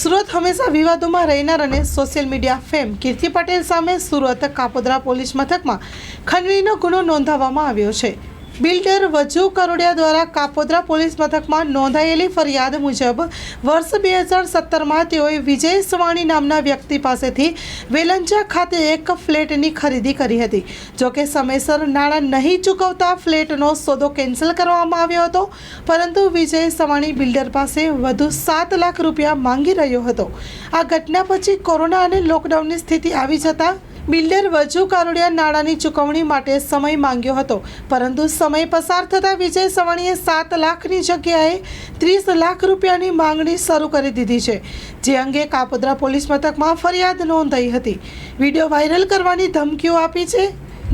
સુરત હંમેશા વિવાદોમાં રહેનાર અને social media fame. Kirti Patel સામે સુરત કાપોદ્રા પોલીસ મથકમાં ખંડણીનો ગુનો નોંધાવવામાં આવ્યો છે. બિલ્ડર વજુ કરોડિયા દ્વારા કાપોદ્રા પોલીસ મથકમાં નોંધાયેલી ફરિયાદ મુજબ વર્ષ બે હજાર સત્તરમાં તેઓએ વિજય સવાણી નામના વ્યક્તિ પાસેથી વેલંજા ખાતે એક ફ્લેટની ખરીદી કરી હતી. જોકે સમયસર નાણાં નહીં ચૂકવતા ફ્લેટનો સોદો કેન્સલ કરવામાં આવ્યો હતો, પરંતુ વિજય સવાણી બિલ્ડર પાસે વધુ સાત લાખ રૂપિયા માંગી રહ્યો હતો. આ ઘટના પછી કોરોના અને લોકડાઉનની સ્થિતિ આવી જતાં બિલ્ડર વજુ કારોડિયા નાણાંની ચૂકવણી માટે સમય માંગ્યો હતો. પરંતુ સમય પસાર થતાં વિજય સવાણીએ સાત લાખની જગ્યાએ ત્રીસ લાખ રૂપિયાની માંગણી શરૂ કરી દીધી છે, જે અંગે કાપોદ્રા પોલીસ મથકમાં ફરિયાદ નોંધાઈ હતી. વીડિયો વાયરલ કરવાની ધમકીઓ આપી છે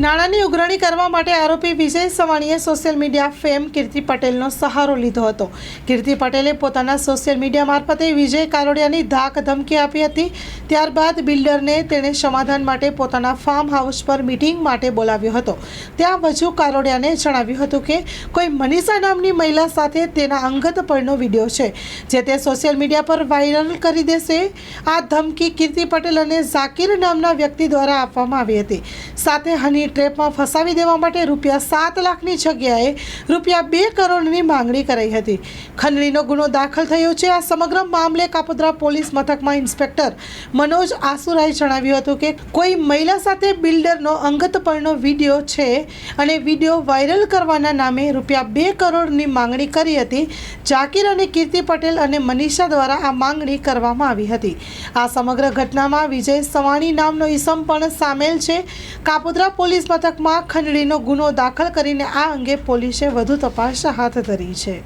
નાણાંની ઉઘરાણી કરવા માટે આરોપી વિજય સવાણીએ સોશિયલ મીડિયા ફેમ કીર્તિ પટેલનો સહારો લીધો હતો. કીર્તિ પટેલે પોતાના સોશિયલ મીડિયા મારફતે વિજય કારોડિયાની ધાક ધમકી આપી હતી. ત્યારબાદ બિલ્ડરને તેણે સમાધાન માટે પોતાના ફાર્મ હાઉસ પર મીટિંગ માટે બોલાવ્યો હતો. ત્યાં વજુ કારોડિયાને જણાવ્યું હતું કે, કોઈ મનીષા નામની મહિલા સાથે તેના અંગત પરનો વીડિયો છે, જે તે સોશિયલ મીડિયા પર વાયરલ કરી દેશે. આ ધમકી કીર્તિ પટેલ અને ઝાકીર નામના વ્યક્તિ દ્વારા આપવામાં આવી હતી. સાથે હની ટ્રેપમાં ફસાવી દેવા માટે રૂપિયા સાત લાખની જગ્યાએ રૂપિયા બે કરોડની માંગણી કરાઈ હતી. ખંડણીનો ગુનો દાખલ થયો છે. આ સમગ્ર મામલે કાપોદ્રા પોલીસ મથકમાં ઇન્સ્પેક્ટર મનોજ આસુરાએ જણાવ્યું હતું કે કોઈ મહિલા સાથે બિલ્ડરનો અંગતપણનો વીડિયો છે અને વીડિયો વાયરલ કરવાના નામે રૂપિયા બે કરોડની માંગણી કરી હતી. જાકીર અને કીર્તિ પટેલ અને મનીષા દ્વારા આ માંગણી કરવામાં આવી હતી. આ સમગ્ર ઘટનામાં વિજય સવાણી નામનો ઈસમ પણ સામેલ છે. કાપોદ્રા પોલીસ મથકમાં ખંડણીનો ગુનો દાખલ કરીને આ અંગે પોલીસે વધુ તપાસ હાથ ધરી છે.